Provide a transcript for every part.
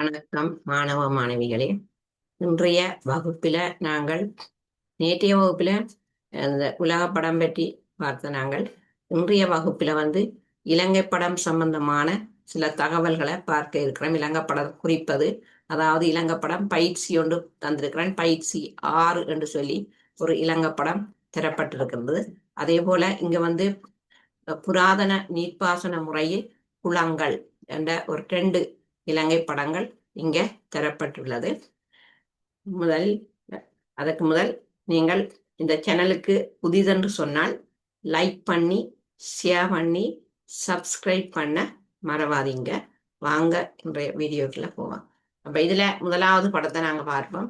வணக்கம் மாணவ மாணவிகளே. இன்றைய வகுப்பில நாங்கள் நேற்றைய வகுப்பில அந்த உலக படம் பற்றி பார்த்த நாங்கள் இன்றைய வகுப்பில வந்து இலங்கை படம் சம்பந்தமான சில தகவல்களை பார்க்க இருக்கிறோம். இலங்கை படம் குறிப்பது அதாவது இலங்கை படம் பயிற்சி ஒன்று தந்திருக்கிறேன். பயிற்சி ஆறு என்று சொல்லி ஒரு இலங்கை படம் தரப்பட்டிருக்கிறது. அதே போல இங்க வந்து புராதன நீர்ப்பாசன முறையில் குளங்கள் என்ற ஒரு ரெண்டு இலங்கை படங்கள் இங்க தரப்பட்டுள்ளது. முதல் அதற்கு முதல் நீங்கள் இந்த சேனலுக்கு புதிதென்று சொன்னால் லைக் பண்ணி ஷேர் பண்ணி சப்ஸ்கிரைப் பண்ண மறவாதீங்க. வாங்க இன்றைய வீடியோக்குள்ள போவோம் அப்ப இதுல முதலாவது படத்தை நாங்க பார்ப்போம்.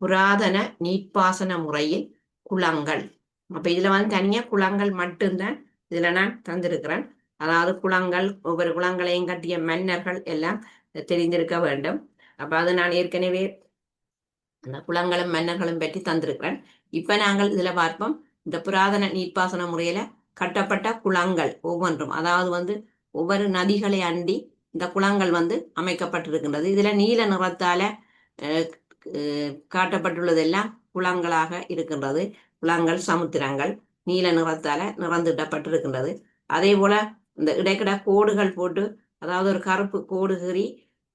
புராதன நீர்ப்பாசன முறையில் குளங்கள். அப்ப இதுல வந்து தனியாக குளங்கள் மட்டும்தான் இதுல நான் தந்திருக்கிறேன். அதாவது குளங்கள் ஒவ்வொரு குளங்களையும் கட்டிய மன்னர்கள் எல்லாம் தெரிந்திருக்க வேண்டும். அப்ப அது நான் ஏற்கனவே அந்த குளங்களும் மன்னர்களும் பற்றி தந்திருக்கிறேன். இப்ப நாங்கள் இதுல பார்ப்போம். இந்த புராதன நீர்ப்பாசன முறையில கட்டப்பட்ட குளங்கள் ஒவ்வொன்றும். அதாவது வந்து ஒவ்வொரு நதிகளை அண்டி இந்த குளங்கள் வந்து அமைக்கப்பட்டிருக்கின்றது. இதுல நீல நிறத்தால காட்டப்பட்டுள்ளதெல்லாம் குளங்களாக இருக்கின்றது. குளங்கள் சமுத்திரங்கள் நீல நிறத்தால நிறந்திடப்பட்டிருக்கின்றது. அதே போல இந்த இடைக்கிட கோடுகள் போட்டு அதாவது ஒரு கருப்பு கோடு கீறி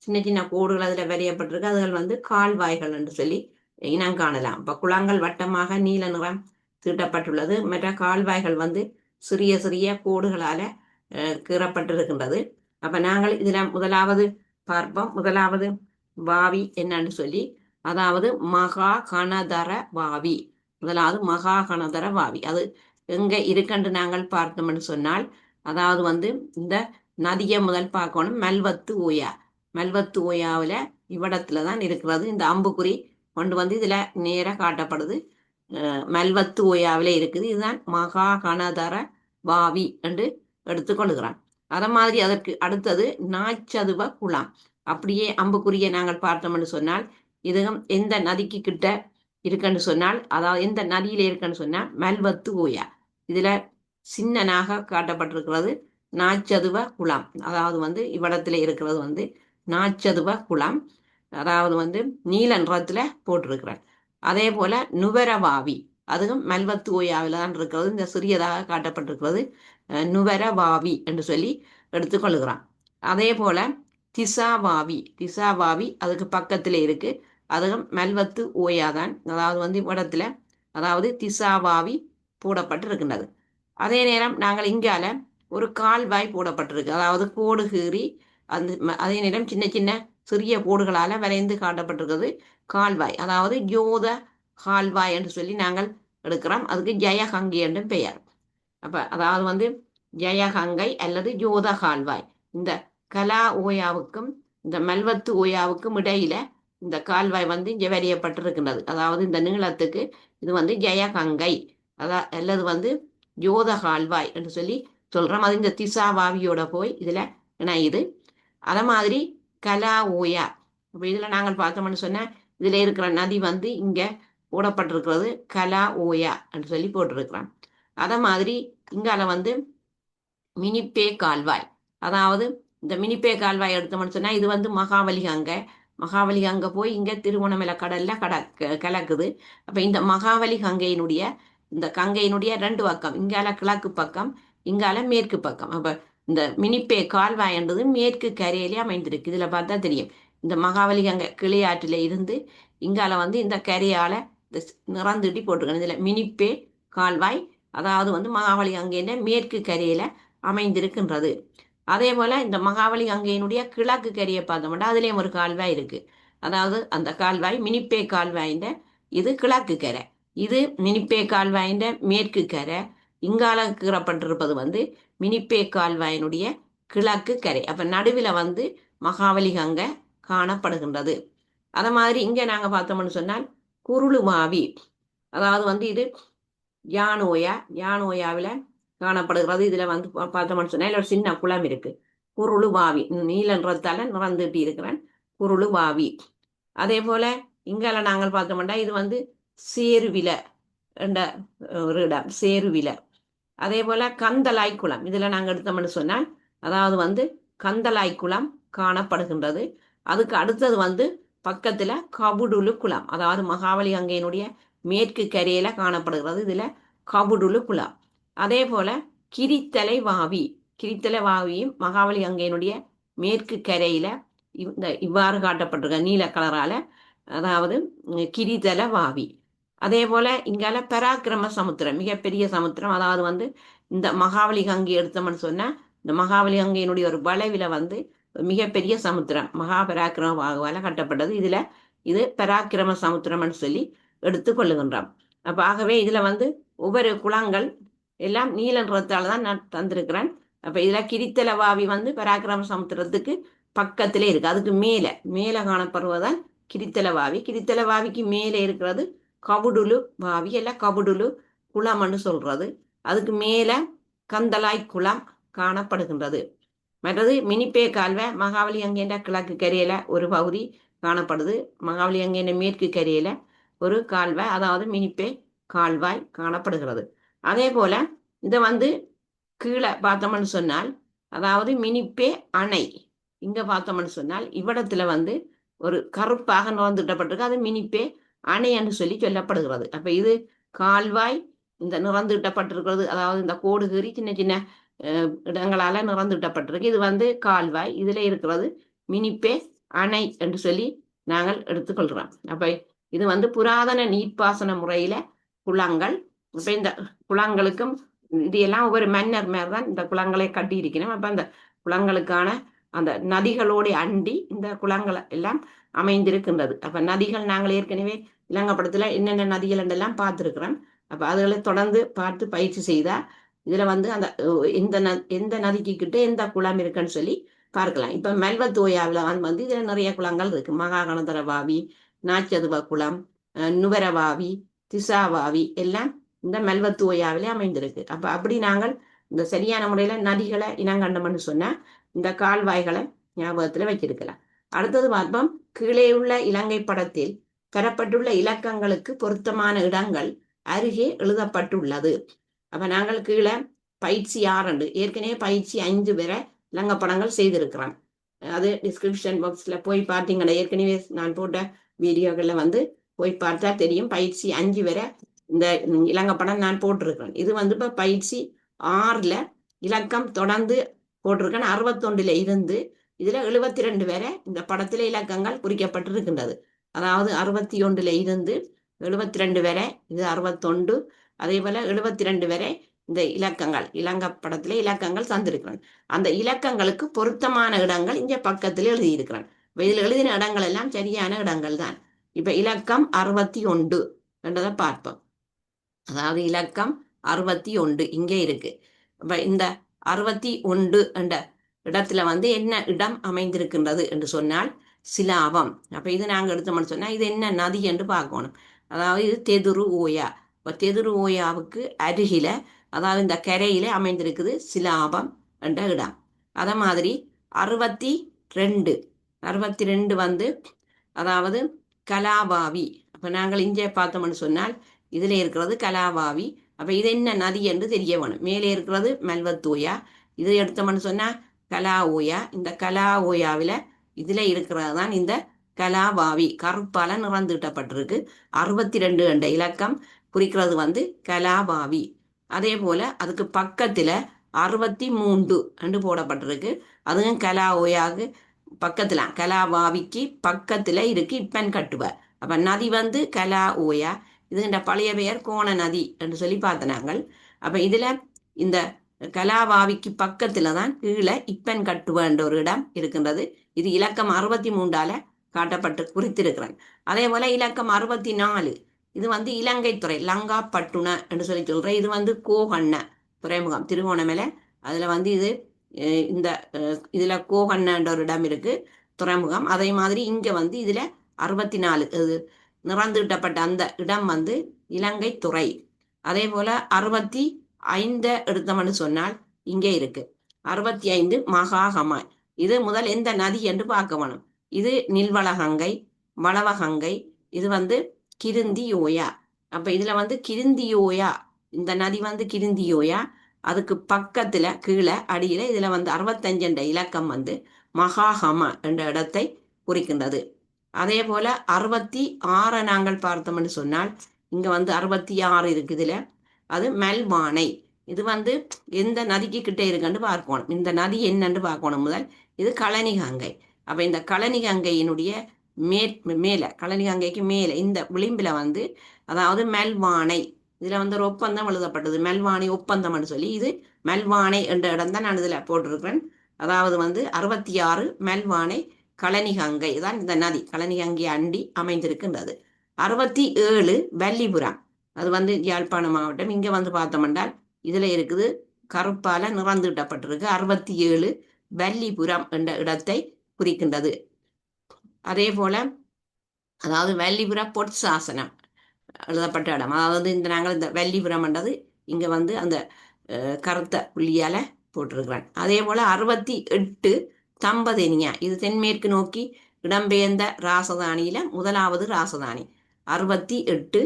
சின்ன சின்ன கோடுகள் அதில் வரையப்பட்டிருக்கு. அதுகள் வந்து கால்வாய்கள் என்று சொல்லி இனம் காணலாம். இப்போ குளங்கள் வட்டமாக நீல நிறம் தீட்டப்பட்டுள்ளது மற்ற கால்வாய்கள் வந்து சிறிய சிறிய கோடுகளால் கீறப்பட்டிருக்கின்றது. அப்போ நாங்கள் இதில் முதலாவது பார்ப்போம். முதலாவது வாவி என்னன்னு சொல்லி. அதாவது மகா கணதர வாவி. முதலாவது மகா கணதர வாவி. அது எங்கே இருக்குன்னு நாங்கள் பார்த்தோம்னு சொன்னால் அதாவது வந்து இந்த நதியை முதல் பார்க்கணும். மெல்வத்து ஓயா. மெல்வத்து ஓயாவில் இவ்விடத்துல தான் இருக்கிறது. இந்த அம்புக்குறி கொண்டு வந்து இதில் நேராக காட்டப்படுது. மெல்வத்து ஓயாவில் இருக்குது. இதுதான் மகா கணதர பாவி என்று எடுத்துக்கொள்கிறான் அதை மாதிரி அதற்கு அடுத்தது நாச்சதுவ குளம். அப்படியே அம்புக்குறியை நாங்கள் பார்த்தோம்னு சொன்னால் இதுவும் எந்த நதிக்கு கிட்ட இருக்குன்னு சொன்னால் அதாவது எந்த நதியில இருக்குன்னு சொன்னால் மெல்வத்து ஓயா. இதுல சின்னனாக காட்டப்பட்டிருக்கிறது. நாச்சதுவ குளம். அதாவது வந்து இவ்விடத்துல இருக்கிறது வந்து நாச்சதுவ குளம். அதாவது வந்து நீல நிறத்தில் போட்டிருக்கிறார். அதே போல நுவரவாவி. அதுவும் மல்வத்து ஓயாவில் தான் இருக்கிறது. இந்த சிறியதாக காட்டப்பட்டிருக்கிறது. நுவரவாவி என்று சொல்லி எடுத்துக்கொள்கிறான் அதே போல திசாவாவி. திசாவாவி அதுக்கு பக்கத்தில் இருக்கு. அதுவும் மல்வத்து ஓயாதான் அதாவது வந்து இடத்துல அதாவது திசாவாவி போடப்பட்டிருக்கின்றது. அதே நேரம் நாங்கள் இங்கால ஒரு கால்வாய் போடப்பட்டிருக்கு. அதாவது கோடு கீறி அந்த அதே நேரம் சின்ன சின்ன சிறிய கோடுகளால் வரைந்து காட்டப்பட்டிருக்கிறது கால்வாய் அதாவது ஜோத கால்வாய் என்று சொல்லி நாங்கள் எடுக்கிறோம். அதுக்கு ஜெயகங்கை என்று பெயர். அப்போ அதாவது வந்து ஜெயகங்கை அல்லது ஜோத கால்வாய் இந்த கலா ஓயாவுக்கும் இந்த மெல்வத்து ஓயாவுக்கும் இடையில இந்த கால்வாய் வந்து இங்கே வரையப்பட்டிருக்கின்றது. அதாவது இந்த நீளத்துக்கு இது வந்து ஜெயகங்கை. அதா அல்லது வந்து ஜோத கால்வாய் என்று சொல்லி சொல்கிற மாதிரி இந்த திசாவாவியோட போய் இதுல இணையுது அத மாதிரி கலா ஓயா. இப்போ இதுல நாங்கள் பார்த்தோம்னு சொன்னால் இதுல இருக்கிற நதி வந்து இங்க போடப்பட்டிருக்கிறது கலா ஓயா என்று சொல்லி போட்டிருக்கிறோம் அத மாதிரி இங்கால வந்து மினிப்பே கால்வாய். அதாவது இந்த மினிப்பே கால்வாய் எடுத்தோம்னு சொன்னா இது வந்து மகாவலி கங்கை மகாவலி கங்கை போய் இங்கே திருவண்ணாமலை கடலில் கட கலக்குது. அப்போ இந்த மகாவலி கங்கையினுடைய இந்த கங்கையினுடைய ரெண்டு பக்கம் இங்கால கிழக்கு பக்கம் இங்கால மேற்கு பக்கம். அப்ப இந்த மினிப்பே கால்வாய் என்றது மேற்கு கரையிலே அமைந்திருக்கு. இதுல பார்த்தா தெரியும். இந்த மகாவலி கங்கை கிளியாற்றில இருந்து இங்கால வந்து இந்த கரையால நிறந்துட்டி போட்டிருக்கணும் இதுல மினிப்பே கால்வாய் அதாவது வந்து மகாவலி கங்கையின மேற்கு கரையில அமைந்திருக்கின்றது. அதே போல இந்த மகாவலி கங்கையினுடைய கிழக்கு கரையை பார்த்தோம்னா அதுலேயும் ஒரு கால்வாய் இருக்கு. அதாவது அந்த கால்வாய் மினிப்பே கால்வாயின்ற இது கிழக்கு கரை. இது மினிப்பே கால்வாயின்ற மேற்கு கரை. இங்கால கீறப்பட்டிருப்பது வந்து மினிப்பே கால்வாயினுடைய கிழக்கு கரை. அப்ப நடுவில் வந்து மகாவலி கங்கை காணப்படுகின்றது. அதை மாதிரி இங்க நாங்க பார்த்தோம்னு சொன்னால் குருளுமாவி. அதாவது வந்து இது யானோயா யானோயாவில காணப்படுகிறது. இதுல வந்து பார்த்தோம்னு சொன்னால் ஒரு சின்ன குளம் இருக்கு. குருளு வாவி நீலன்றதால நிறந்துட்டு இருக்கிறேன் குருளு வாவி அதே போல இங்கால நாங்கள் பார்த்தோம்னா இது வந்து சேருவில என்ற ஒரு இடம். சேருவில. அதே போல கந்தலாய் குளம். இதுல நாங்கள் எடுத்தோம்னு சொன்னால் அதாவது வந்து கந்தலாய் குளம் காணப்படுகின்றது. அதுக்கு அடுத்தது வந்து பக்கத்துல கபுடுலு குளம். அதாவது மகாவலி கங்கையினுடைய மேற்கு கரையில காணப்படுகிறது. இதுல கபுடுலு குளம். அதே போல கிரித்தலை வாவி. கிரித்தலை வாவியும் மகாவலி கங்கையினுடைய மேற்கு கரையில இந்த இவ்வாறு காட்டப்பட்டிருக்க நீல கலரால அதாவது கிரிதல வாவி. அதே போல இங்கால பராக்கிரம சமுத்திரம் மிகப்பெரிய சமுத்திரம். அதாவது வந்து இந்த மகாவலி கங்கை எடுத்தோம்னு சொன்னா இந்த மகாவலி கங்கையினுடைய ஒரு வளைவில வந்து மிகப்பெரிய சமுத்திரம் மகா பராக்கிரம வாகுவால கட்டப்பட்டது. இதுல இது பராக்கிரம சமுத்திரம்னு சொல்லி எடுத்து கொள்ளுகின்றோம். அப்ப ஆகவே இதுல வந்து ஒவ்வொரு குளங்கள் எல்லாம் நீல நிறத்தால தான் நான் தந்திருக்கிறேன். அப்ப இதுல கிரித்தலவாவி வந்து பராக்கிரம சமுத்திரத்துக்கு பக்கத்திலே இருக்கு. அதுக்கு மேல மேல காணப்படுவதால் கிரித்தலவாவி வாவி வாவிக்கு மேலே இருக்கிறது கவுடுலு வாவி எல்லாம் குளம்னு சொல்றது. அதுக்கு மேல கந்தலாய் குளம் காணப்படுகின்றது. மற்றது மினிப்பே கால்வை மகாவலி அங்கேண்ட கிழக்கு கரையில ஒரு பகுதி காணப்படுது. மகாவலி அங்கேண்ட மேற்கு கரையில ஒரு கால்வாய் அதாவது மினிப்பே கால்வாய் காணப்படுகிறது. அதே போல இதை வந்து கீழே பார்த்தோம்னு சொன்னால் அதாவது மினிப்பே அணை இங்க பார்த்தோம்னு சொன்னால் இவ்விடத்துல வந்து ஒரு கருப்பாக நோந்துட்டப்பட்டிருக்கு அது மினிப்பே அணை என்று சொல்லி சொல்லப்படுகிறது. அப்ப இது கால்வாய் இந்த நிறந்துட்டப்பட்டிருக்கிறது. அதாவது இந்த கோடுகீறி சின்ன சின்ன இடங்களால நிறந்துட்டப்பட்டிருக்கு. இது வந்து கால்வாய். இதுல இருக்கிறது மினிப்பே அணை என்று சொல்லி நாங்கள் எடுத்துக்கொள்கிறோம். அப்ப இது வந்து புராதன நீர்ப்பாசன முறையில குளங்கள். இப்ப இந்த குளங்களுக்கும் இது எல்லாம் ஒவ்வொரு மன்னர் மேல தான் இந்த குளங்களை கட்டி இருக்கணும் அப்ப அந்த குளங்களுக்கான அந்த நதிகளோடு அண்டி இந்த குளங்கள் எல்லாம் அமைந்திருக்கின்றது. அப்ப நதிகள் நாங்கள் ஏற்கனவே இலங்கப்படத்துல என்னென்ன நதிகள் எல்லாம் பார்த்துருக்கிறோம். அப்ப அதுகளை தொடர்ந்து பார்த்து பயிற்சி செய்தா இதுல வந்து அந்த எந்த ந எந்த நதிக்கு கிட்ட எந்த குளம் இருக்குன்னு சொல்லி பார்க்கலாம். இப்ப மெல்வத்தோயாவில் வந்து இதுல நிறைய குளங்கள் இருக்கு. மகாகணதர வாவி நாச்சதுவ குளம் நுவரவாவி திசாவாவி எல்லாம் இந்த மெல்வத்தோயாவிலே அமைந்திருக்கு. அப்ப அப்படி நாங்கள் இந்த சரியான முறையில நதிகளை இனங்கண்டம்னு சொன்னா இந்த கால்வாய்களை ஞாபகத்துல வச்சிருக்கலாம் அடுத்தது பார்ப்போம். கீழே உள்ள இலங்கை படத்தில் பெறப்பட்டுள்ள இலக்கங்களுக்கு பொருத்தமான இடங்கள் அருகே எழுதப்பட்டுள்ளது. அப்ப நாங்கள் கீழே பயிற்சி ஆறு ஏற்கனவே பயிற்சி அஞ்சு வரை இலங்கை படங்கள் செய்திருக்கிறோம். அது டிஸ்கிரிப்ஷன் பாக்ஸ்ல போய் பார்த்தீங்கன்னா ஏற்கனவே நான் போட்ட வீடியோகள்ல வந்து போய் பார்த்தா தெரியும். பயிற்சி அஞ்சு வரை இந்த இலங்கை படம் நான் போட்டிருக்கிறேன். இது வந்து இப்ப பயிற்சி ஆறுல இலக்கம் தொடர்ந்து போட்டிருக்கேன். அறுபத்தொண்டுல இருந்து இதுல எழுபத்தி ரெண்டு வரை இந்த படத்துல இலக்கங்கள் குறிக்கப்பட்டிருக்கின்றது. அதாவது அறுபத்தி ஒன்றுல இருந்து எழுபத்தி ரெண்டு வரை இது அறுபத்தொண்டு அதே போல எழுபத்தி ரெண்டு வரை இந்த இலக்கங்கள் இலங்க படத்துல இலக்கங்கள் தந்திருக்கிறான். அந்த இலக்கங்களுக்கு பொருத்தமான இடங்கள் இங்க பக்கத்துல எழுதியிருக்கிறான். இதில் எழுதின இடங்கள் எல்லாம் சரியான இடங்கள் தான். இப்ப இலக்கம் அறுபத்தி ஒன்று என்றதை பார்ப்போம். அதாவது இலக்கம் அறுபத்தி ஒன்று இங்கே இருக்கு. இப்ப இந்த அறுபத்தி ஒன்று என்ற இடத்துல வந்து என்ன இடம் அமைந்திருக்கின்றது என்று சொன்னால் சிலாபம். அப்போ இது நாங்கள் எடுத்தோம்னு சொன்னால் இது என்ன நதி என்று பார்க்கணும். அதாவது இது தெதுரு ஓயா. இப்போ தெதுரு ஓயாவுக்கு அருகில அதாவது இந்த கரையில அமைந்திருக்குது சிலாபம் என்ற இடம். அதை மாதிரி அறுபத்தி ரெண்டு அறுபத்தி ரெண்டு வந்து அதாவது கலாபாவி. அப்போ நாங்கள் இங்கே பார்த்தோம்னு சொன்னால் இதில் இருக்கிறது கலாபாவி. அப்போ இது என்ன நதி என்று தெரிய வேணும். மேலே இருக்கிறது மெல்வத்தூயா. இது எடுத்தோம்னு சொன்னால் கலா ஓயா. இந்த கலா ஓயாவில் இதுல இருக்கிறது தான் இந்த கலாபாவி. கருப்பால நிறந்துட்டப்பட்டிருக்கு. அறுபத்தி ரெண்டு என்ற இலக்கம் குறிக்கிறது வந்து கலாபாவி. அதே போல அதுக்கு பக்கத்துல அறுபத்தி மூன்று என்று போடப்பட்டிருக்கு. அதுவும் கலா ஓயாவுக்கு பக்கத்துல கலாபாவிக்கு பக்கத்துல இருக்கு. இப்பன் கட்டுவ. அப்ப நதி வந்து கலா ஓயா. இதுகின்ற பழைய பெயர் கோண நதி என்று சொல்லி பார்த்தனாங்கள். அப்ப இதுல இந்த கலாபாவிக்கு பக்கத்துல தான் கீழே இப்பன் கட்டுவ என்ற ஒரு இடம் இருக்கின்றது. இது இலக்கம் அறுபத்தி மூன்றால காட்டப்பட்டு குறித்திருக்கிறேன் அதே போல இலக்கம் அறுபத்தி நாலு இது வந்து இலங்கை துறை லங்கா பட்டுண என்று சொல்லி சொல்றேன் இது வந்து கோகண்ண துறைமுகம் திருகோணமேல. அதுல வந்து இது இந்த இதுல கோகண்ணன்ற ஒரு இடம் இருக்கு துறைமுகம். அதே மாதிரி இங்க வந்து இதுல அறுபத்தி நாலு இது நிறந்துட்டப்பட்ட அந்த இடம் வந்து இலங்கை துறை. அதே போல அறுபத்தி ஐந்த எடுத்தோம்னு சொன்னால் இங்கே இருக்கு. அறுபத்தி ஐந்து மகாகமாய். இது முதல் எந்த நதி என்று பார்க்க வேணும். இது நில்வளகங்கை வளவகங்கை இது வந்து கிருந்தியோயா. அப்ப இதுல வந்து கிருந்தியோயா இந்த நதி வந்து கிருந்தியோயா. அதுக்கு பக்கத்துல கீழே அடியில இதுல வந்து அறுபத்தஞ்சு என்ற இலக்கம் வந்து மகாஹம என்ற இடத்தை குறிக்கின்றது. அதே போல அறுபத்தி ஆறை நாங்கள் பார்த்தோம்னு சொன்னால் இங்க வந்து அறுபத்தி ஆறு இருக்குதுல அது மெல்வானை இது வந்து எந்த நதிக்கு கிட்டே இருக்குன்னு பார்க்கணும் இந்த நதி என்னன்னு பார்க்கணும் முதல். இது கழனி கங்கை அப்ப இந்த கழனி கங்கையினுடைய மே மேல கழனி கங்கைக்கு மேல இந்த விளிம்புல வந்து அதாவது மெல்வானை இதுல வந்து ஒரு ஒப்பந்தம் எழுதப்பட்டது. மெல்வானை ஒப்பந்தம்னு சொல்லி இது மெல்வானை என்ற இடம் தான் நான் இதுல போட்டிருக்கிறேன். அதாவது வந்து அறுபத்தி ஆறு மெல்வானை கழனி கங்கை தான் இந்த நதி கழனி கங்கை அண்டி அமைந்திருக்கின்றது. அறுபத்தி ஏழு வள்ளிபுரம் அது வந்து யாழ்ப்பாணம் மாவட்டம். இங்க வந்து பார்த்தோம்னால் இதுல இருக்குது கருப்பால நிறந்துட்டப்பட்டிருக்கு. அறுபத்தி ஏழு வல்லிபுரம் என்ற இடத்தை குறிக்கின்றது. அதே போல அதாவது வல்லிபுர பொற்சாசனம் எழுதப்பட்ட இடம். அதாவது இந்த நாங்கள் இந்த வல்லிபுரம் என்றது இங்க வந்து அந்த கருத்த புள்ளியால போட்டிருக்கிறான். அதே போல அறுபத்தி எட்டு தம்பதினியா இது தென்மேற்கு நோக்கி இடம்பெயர்ந்த ராசதானியில முதலாவது ராசதானி. அறுபத்தி எட்டு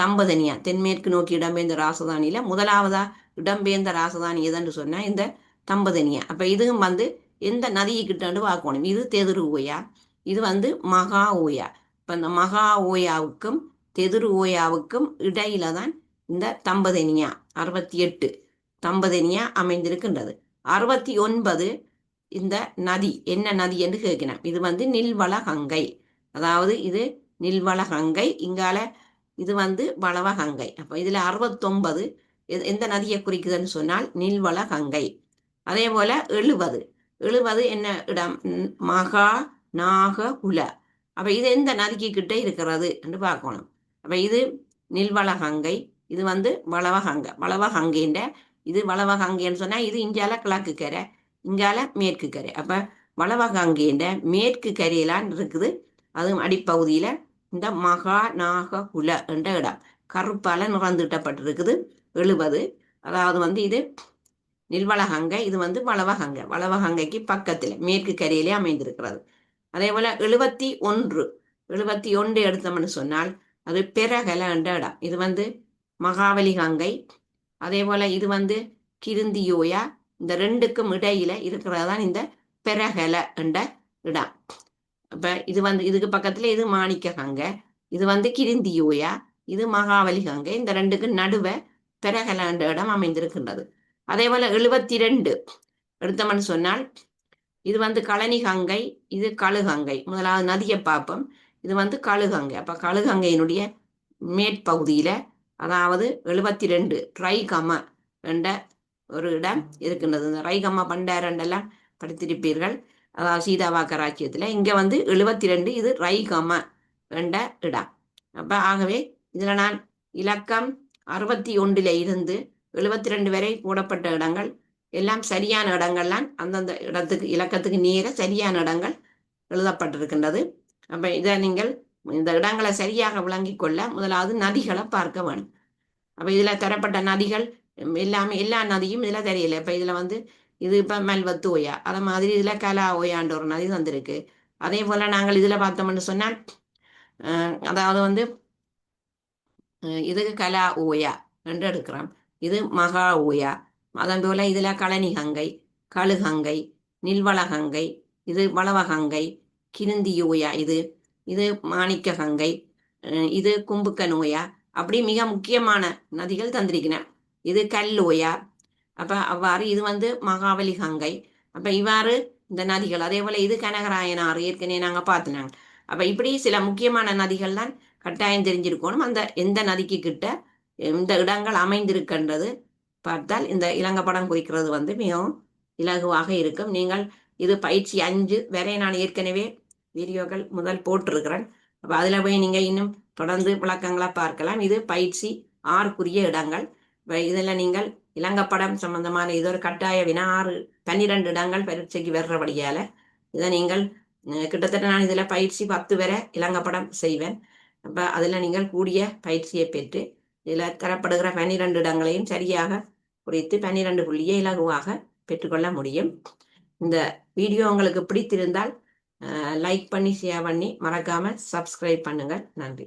தம்பதனியா தென்மேற்கு நோக்கி இடம்பெயர்ந்த ராசதானியில முதலாவதா இடம்பெயர்ந்த ராசதானி எதுன்னு சொன்னா இந்த தம்பதனியா. அப்போ இதுவும் வந்து எந்த நதியை கிட்டன்னு பார்க்கணும் இது தெதிரு ஓயா. இது வந்து மகா ஓயா. இப்போ இந்த மகா ஓயாவுக்கும் தெதிரு ஓயாவுக்கும் இடையில தான் இந்த தம்பதனியா அறுபத்தி எட்டு தம்பதனியா அமைந்திருக்கின்றது. அறுபத்தி ஒன்பது இந்த நதி என்ன நதி என்று கேட்கணும் இது வந்து நில்வள கங்கை அதாவது இது நில்வள கங்கை இங்கால இது வந்து வளவ கங்கை அப்போ இதில் அறுபத்தொன்பது எது- எந்த நதியை குறிக்குதுன்னு சொன்னால் நில்வள அதே போல எழுபது. எழுபது என்ன இடம்? மகா நாக குல. அப்ப இது எந்த நதிக்கு கிட்ட இருக்கிறது என்று பார்க்கணும். அப்ப இது நில்வளகங்கை இது வந்து வளவகங்கை. வளவகங்கைன்ற இது வளவகங்கைன்னு சொன்னா இது இங்கால கிழக்கு கரை இங்கால மேற்கு கரை. அப்ப வளவகங்கைன்ற மேற்கு கரையிலான் இருக்குது. அதுவும் அடிப்பகுதியில இந்த மகா நாக குல என்ற இடம். கருப்பால நிறந்துட்டப்பட்டிருக்குது. எழுபது. அதாவது வந்து இது நில்வளகங்கை இது வந்து வளவகங்கை வளவகங்கைக்கு பக்கத்தில் மேற்கு கரையிலே அமைந்திருக்கிறது. அதே போல எழுபத்தி ஒன்று எழுபத்தி ஒன்று எடுத்தோம்னு சொன்னால் அது பெரகல என்ற இடம். இது வந்து மகாவலி கங்கை அதே போல இது வந்து கிருந்தியோயா இந்த ரெண்டுக்கும் இடையில இருக்கிறதான் இந்த பெரகல என்ற இடம். இப்ப இது வந்து இதுக்கு பக்கத்துல இது மாணிக்க கங்கை இது வந்து கிருந்தியோயா இது மகாவலி கங்கை இந்த ரெண்டுக்கு நடுவே பெரகல என்ற இடம் அமைந்திருக்கின்றது. அதே போல எழுபத்தி ரெண்டு எடுத்தோம்னு சொன்னால் இது வந்து கழனி கங்கை இது கழுகங்கை. முதலாவது நதியை பார்ப்போம். இது வந்து கழுகங்கை. அப்ப கழுகங்கையினுடைய மேற்பகுதியில அதாவது எழுபத்தி ரெண்டு ட்ரைகம என்ற ஒரு இடம் இருக்கின்றது. இந்த ரைகம பண்டாரண்டெல்லாம் படித்திருப்பீர்கள். அதாவது சீதாவாக்க ராஜ்யத்துல இங்க வந்து எழுபத்தி ரெண்டு இது ரைகம என்ற இடம். அப்ப ஆகவே இதுல நான் இலக்கம் அறுபத்தி ஒன்றில் இருந்து எழுபத்தி ரெண்டு வரை போடப்பட்ட இடங்கள். எல்லாம் சரியான இடங்கள்லாம் அந்தந்த இடத்துக்கு இலக்கத்துக்கு நேர சரியான இடங்கள் எழுதப்பட்டிருக்கின்றது. அப்போ இதை நீங்கள் இந்த இடங்களை சரியாக விளங்கி கொள்ள முதலாவது நதிகளை பார்க்க வேணும் அப்போ இதில் தரப்பட்ட நதிகள் எல்லாமே எல்லா நதியும் இதில் தெரியல. இப்போ இதில் வந்து இது இப்போ மெல்வத்து ஓயா அதை மாதிரி இதில் கலா ஓயான்ற ஒரு நதி வந்திருக்கு. அதே போல் நாங்கள் இதில் பார்த்தோம்னு சொன்னால் அதாவது வந்து இதுக்கு இது கலா ஓயா என்று எடுக்கிறோம். இது மகா ஊயா. அதன் போல இதுல கழனி கங்கை கழுகங்கை நில்வளகங்கை இது வளவகங்கை கிருந்தி ஊயா இது இது மாணிக்க கங்கை இது கும்புக்க நோயா அப்படி மிக முக்கியமான நதிகள் தந்திருக்கிறேன் இது கல்லோயா அப்ப அவ்வாறு இது வந்து மகாவலி கங்கை. அப்ப இவ்வாறு இந்த நதிகள் அதே போல இது கனகராயனாறு ஏற்கனவே நாங்க பார்த்துனாங்க. அப்ப இப்படி சில முக்கியமான நதிகள் தான் கட்டாயம் தெரிஞ்சிருக்கணும். அந்த எந்த நதிக்கு கிட்ட இந்த இடங்கள் அமைந்திருக்கின்றது. பார்த்தால் இந்த இலங்கை படம் குறிக்கிறது வந்து மிகவும் இலகுவாக இருக்கும். நீங்கள் இது பயிற்சி அஞ்சு வரை நான் ஏற்கனவே வீடியோக்கள் முதல் போட்டிருக்கிறேன். அப்போ அதில் போய் நீங்கள் இன்னும் தொடர்ந்து விளக்கங்களை பார்க்கலாம். இது பயிற்சி ஆறுக்குரிய இடங்கள். இதில் நீங்கள் இலங்கை படம் சம்பந்தமான இது ஒரு கட்டாய வினா ஆறு பன்னிரெண்டு இடங்கள் பரீட்சைக்கு வர்றபடியால் இதை நீங்கள் கிட்டத்தட்ட நான் இதில் பயிற்சி பத்து வரை இலங்கை படம் செய்வேன். அப்போ அதில் நீங்கள் கூடிய பயிற்சியை பெற்று இதில் தரப்படுகிற பன்னிரண்டு இடங்களையும் சரியாக குறித்து பன்னிரண்டு புள்ளியை இலகுவாக பெற்றுக்கொள்ள முடியும். இந்த வீடியோ உங்களுக்கு பிடித்திருந்தால் லைக் பண்ணி ஷேர் பண்ணி மறக்காம சப்ஸ்கிரைப் பண்ணுங்க. நன்றி.